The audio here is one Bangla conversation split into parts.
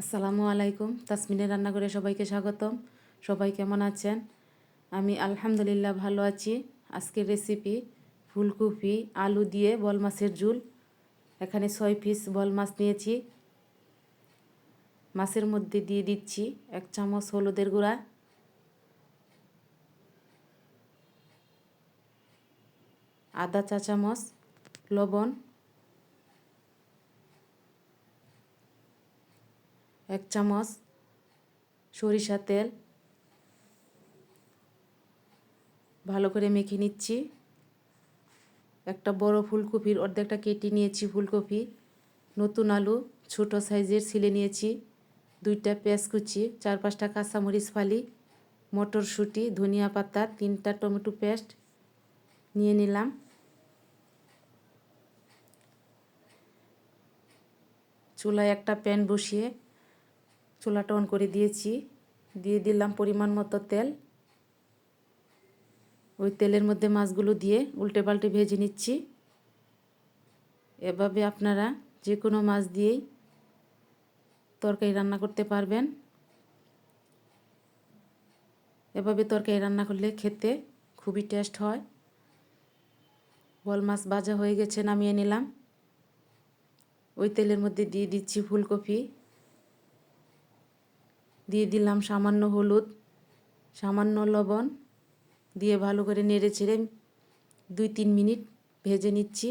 আসসালামু আলাইকুম। তাসমিনের রান্নাঘরে সবাইকে স্বাগতম। সবাই কেমন আছেন? আমি আলহামদুলিল্লাহ ভালো আছি। আজকের রেসিপি ফুলকপি, আলু দিয়ে বল মাছের ঝুল। এখানে ছয় পিস বল মাছ নিয়েছি। মাছের মধ্যে দিয়ে দিচ্ছি এক চামচ হলুদের গুঁড়া। আদা চা চামচ, লবণ। এক চামচ সরিষা তেল। ভালো করে মেখে নিচ্ছি। একটা বড় ফুলকপির অর্ধেকটা কেটে নিয়েছি ফুলকপি। নতুন আলু, ছোট সাইজের ছিলে নিয়েছি। দুইটা পেঁয়াজ কুচি, চার পাঁচটা কাঁচামরিচ ফালি, মটরশুঁটি, ধনিয়া পাতা, তিনটা টমেটো পেস্ট নিয়ে নিলাম। চুলায় একটা প্যান বসিয়ে চুলাটা অন করে দিয়েছি। দিয়ে দিলাম পরিমাণ মতো তেল। ওই তেলের মধ্যে মাছগুলো দিয়ে উল্টে পাল্টে ভেজে নিচ্ছি। এভাবে আপনারা যে কোনো মাছ দিয়েই তরকারি রান্না করতে পারবেন। এভাবে তরকারি রান্না করলে খেতে খুবই টেস্ট হয়। বল মাছ ভাজা হয়ে গেছে, নামিয়ে নিলাম। ওই তেলের মধ্যে দিয়ে দিচ্ছি ফুলকপি। দিয়ে দিলাম সামান্য হলুদ, সামান্য লবণ দিয়ে ভালো করে নেড়ে ছেড়ে দুই তিন মিনিট ভেজে নিচ্ছি।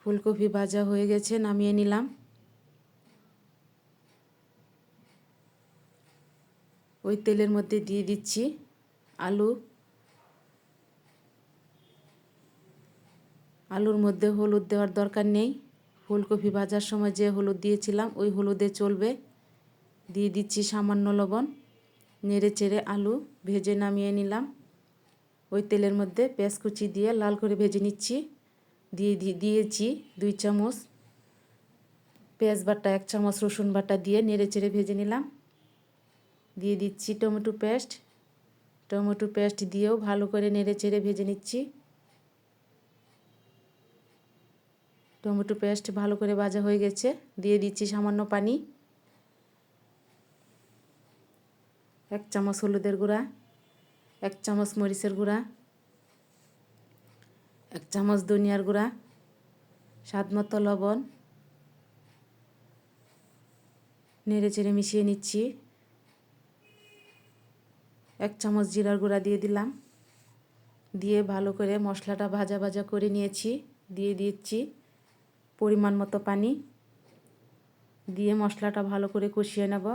ফুলকপি ভাজা হয়ে গেছে, নামিয়ে নিলাম। ওই তেলের মধ্যে দিয়ে দিচ্ছি আলু। আলুর মধ্যে হলুদ দেওয়ার দরকার নেই। ফুলকপি ভাজার সময় যে হলুদ দিয়েছিলাম, ওই হলুদে চলবে। দিয়ে দিচ্ছি সামান্য লবণ, নেড়ে চেড়ে আলু ভেজে নামিয়ে নিলাম। ওই তেলের মধ্যে পেঁয়াজ কুচি দিয়ে লাল করে ভেজে নিচ্ছি। দিয়ে দিয়েছি দুই চামচ পেঁয়াজ বাটা, এক চামচ রসুন বাটা দিয়ে নেড়ে চেড়ে ভেজে নিলাম। দিয়ে দিচ্ছি টমেটো পেস্ট টমেটো পেস্ট দিয়েও ভালো করে নেড়ে চেড়ে ভেজে নিচ্ছি। টমেটো পেস্ট ভালো করে ভাজা হয়ে গেছে। দিয়ে দিচ্ছি সামান্য পানি। এক চামচ হলুদের গুঁড়া, এক চামচ মরিচের গুঁড়া, এক চামচ ধনিয়ার গুঁড়া, স্বাদ মতো লবণ, নেড়ে চেড়ে মিশিয়ে নিচ্ছি। এক চামচ জিরার গুঁড়া দিয়ে দিলাম। দিয়ে ভালো করে মশলাটা ভাজা ভাজা করে নিয়েছি, দিয়ে দিচ্ছি পরিমাণ মতো পানি। দিয়ে মশলাটা ভালো করে কষিয়ে নেব।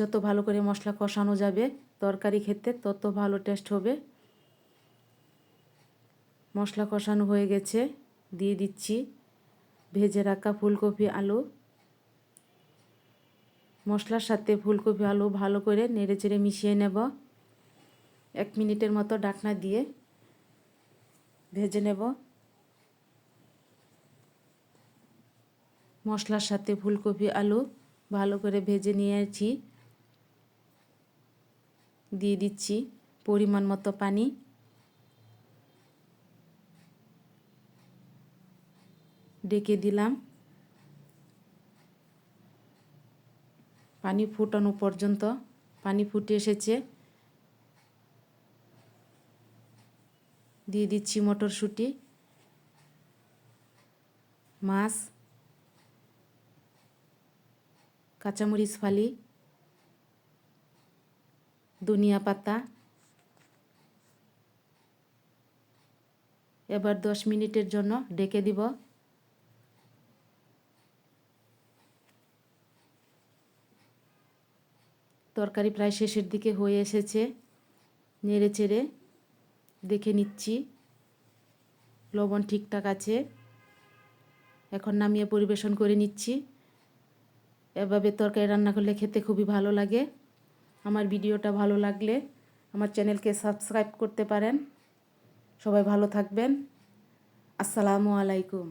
যত ভালো করে মশলা কষানো যাবে, তরকারি খেতে তত ভালো টেস্ট হবে। মশলা কষানো হয়ে গেছে, দিয়ে দিচ্ছি ভেজে রাখা ফুলকপি, আলু। মশলার সাথে ফুলকপি, আলু ভালো করে নেড়ে চেড়ে মিশিয়ে নেব। এক মিনিটের মতো ডাকনা দিয়ে ভেজে নেব। মশলার সাথে ফুলকপি, আলু ভালো করে ভেজে নিয়েছি। দিয়ে দিচ্ছি পরিমাণ মতো পানি। ডেকে দিলাম। পানি ফুটানো পর্যন্ত, পানি ফুটে এসেছে। দিয়ে দিচ্ছি মটরশুঁটি, মাছ, কাঁচামরিচ ফালি। ধনিয়া পাতা। এবার দশ মিনিটের জন্য ডেকে দিব। তরকারি প্রায় শেষের দিকে হয়ে এসেছে। নেড়ে চেড়ে দেখে নিচ্ছি। লবণ ঠিকঠাক আছে। এখন নামিয়ে পরিবেশন করে নিচ্ছি। এভাবে তরকারি রান্না করলে খেতে খুবই ভালো লাগে। আমার ভিডিওটা ভালো লাগলে আমার চ্যানেলকে সাবস্ক্রাইব করতে পারেন। সবাই ভালো থাকবেন। আসসালামু আলাইকুম।